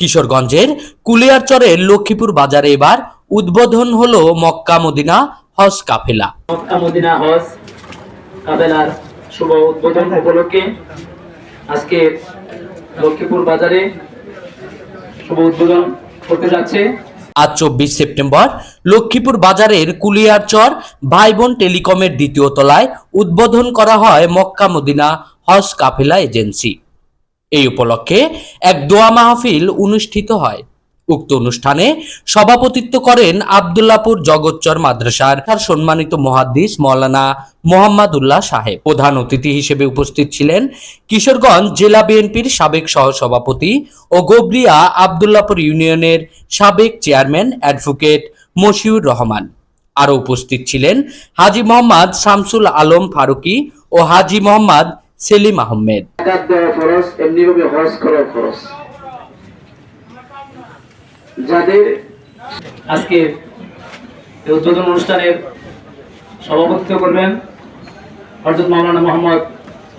কিশোরগঞ্জের কুলিয়ারচরের লক্ষ্মীপুর বাজারে এবার উদ্বোধন হলো মক্কা মদিনা হজ কাফেলা। মক্কা মদিনা হজ কাবেলার শুভ উদ্বোধন উপলক্ষে আজকে লক্ষ্মীপুর বাজারে শুভ উদ্বোধন করতে যাচ্ছে। আজ চব্বিশ সেপ্টেম্বর লক্ষ্মীপুর বাজারের কুলিয়ারচর ভাই বোন টেলিকমের দ্বিতীয় তলায় উদ্বোধন করা হয় মক্কা মদিনা হজ কাফেলা এজেন্সি। এই উপলক্ষে এক দোয়া মাহফিল অনুষ্ঠিত হয়। উক্ত অনুষ্ঠানে সভাপতিত্ব করেন আবদুল্লাপুর জগৎচর মাদ্রাসার তার সম্মানিত মহাদ্দিস মৌলানা মোহাম্মদুল্লাহ সাহেব। প্রধান অতিথি হিসেবে উপস্থিত ছিলেন কিশোরগঞ্জ জেলা বিএনপির সাবেক সহসভাপতি ও গোবরিয়া আবদুল্লাপুর ইউনিয়নের সাবেক চেয়ারম্যান অ্যাডভোকেট মশিউর রহমান। আরও উপস্থিত ছিলেন হাজি মোহাম্মদ শামসুল আলম ফারুকি ও হাজি মোহাম্মদ সেলিম আহমেদ। হজ করার খরচ যাদের আজকে উদ্বোধন অনুষ্ঠানের সভাপতিত্ব করবেন হরজত মাওলানা মোহাম্মদ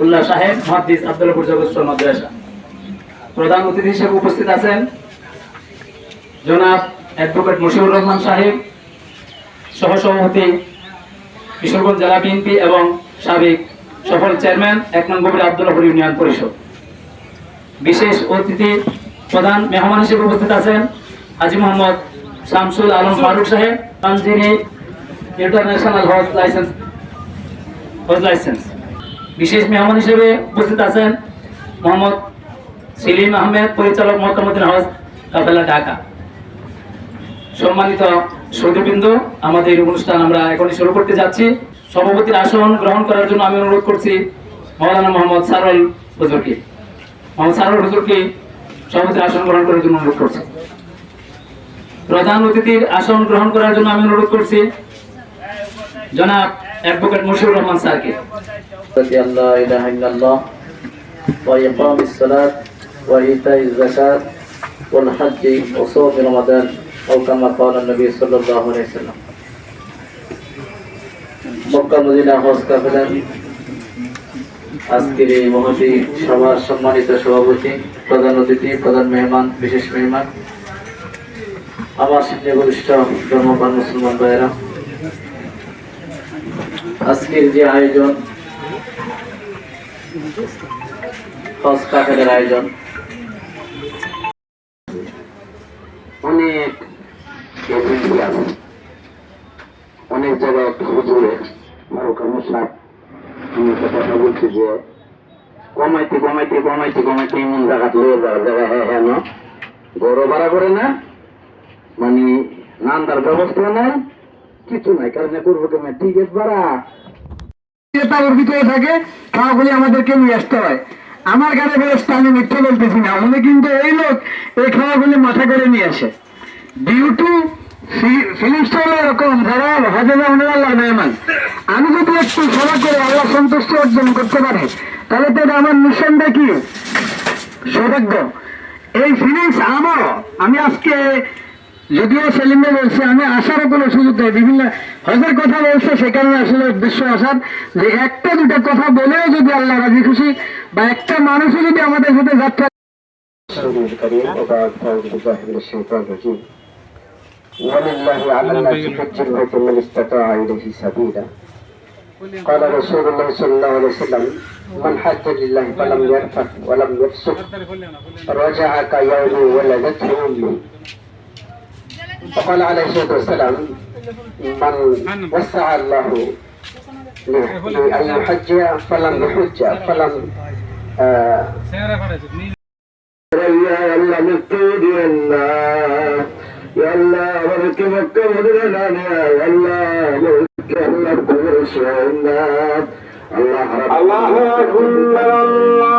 উল্লাহ সাহেব মহাদিস আব্দুল্লাপুর মাদ্রাসা। প্রধান অতিথি হিসেবে উপস্থিত আছেন জনাব অ্যাডভোকেট মশিউর রহমান সাহেব সহসভাপতি কিশোরগঞ্জ জেলা বিএনপি এবং সাবেক সফল চেয়ারম্যান, এক নং গভীর আবদুল্লাপুর ইউনিয়ন পরিষদ। বিশেষ অতিথি প্রধান মেহমান হিসেবে উপস্থিত আছেন হাজি মোহাম্মদ শামসুল আলম ফারুক সাহেব যিনি ইন্টারন্যাশনাল হজ লাইসেন্স হজ লাইসেন্স। বিশেষ মেহমান হিসেবে উপস্থিত আছেন মোহাম্মদ সেলিম আহমেদ, পরিচালক মক্কামুদ্দিন হজ কাফেলা ঢাকা। সম্মানিত সৌদীবৃন্দ আমাদের অনুষ্ঠান আমরা এখনই শুরু করতে যাচ্ছি। সভাপতির আসন গ্রহণ করার জন্য আমি অনুরোধ করছি মৌলানা মোহাম্মদ সারল হুজুরকে। মোহাম্মদ সারল হুজুরকে সভাপতির আসন গ্রহণ করার জন্য অনুরোধ করছি। প্রধান অতিথির আসন গ্রহণ করার জন্য আমি অনুরোধ করছি জনাব অ্যাডভোকেট মুশিউর রহমান স্যারকে। আল্লাহ ইলাহা ইল্লাল্লাহ, ওয়া ওয়াল হজ্জ, ওয়া সাওম রমাদান। আজকের এই মহতি সভার সম্মানিত সভাপতি, প্রধান অতিথি, প্রধান মেহমান, বিশেষ মেহমান, আমার সামনে বরিষ্ঠ ধর্মপ্রাণ মুসলমান ভাইয়েরা। আজকের যে আয়োজন, হজ কাফেলার আয়োজন। অনেক অনেক জায়গায় আমি কথা বলছি যে, কমাইতে কমাইতে কমাইতে কমাইতে এমন জায়গা লয়ে যাওয়ার জায়গা হ্যাঁ হ্যাঁ ভাড়া করে না মানে নান্দার ব্যবস্থা কিছু নাই, কারণ করব কেন টিকিট ভাড়া। খাওয়াগুলি আমাদেরকে নিয়ে আসতে হয়। আমার গাড়ি ব্যবস্থা আমি মিথ্যে বলতেছি না, উনি কিন্তু এই লোক, এই খাওয়াগুলি মাথা করে নিয়ে আসে। ডিউ টু ফিলিংসটা এরকম যারা ওনারা আল্লাহ মেহমান আমি যদি একটু সেবা করে আল্লাহ সন্তুষ্টি অর্জন করতে পারি তাহলে তো আমার মিশনটা কি সৌভাগ্য এই ফিলিংস আমারও আমি আজকে যদিও সেলিমে বলছে আমি আসারও কোনো সুযোগ নেই বিভিন্ন হজের কথা বলছে সে কারণে আসলে উদ্দেশ্য আসার যে একটা দুটো কথা বলেও যদি আল্লাহ রাজি খুশি বা একটা মানুষও যদি আমাদের সাথে যাত্রা ولله على الناس حج البيت من استطاع إليه سبيلا. قال رسول الله صلى الله عليه وسلم من حج لله فلم يرفث ولم يفسق رجع كيوم ولدته أمه وقال عليه الصلاة والسلام من وسع الله لأن يحج فلم يحج فلم آه আল্লাহ আমাদেরকে মক্কা মদিনা না নেয় আল্লাহ আমাদেরকে আল্লাহ কবর সোয়ান্দাত আল্লাহ আল্লাহ আল্লাহ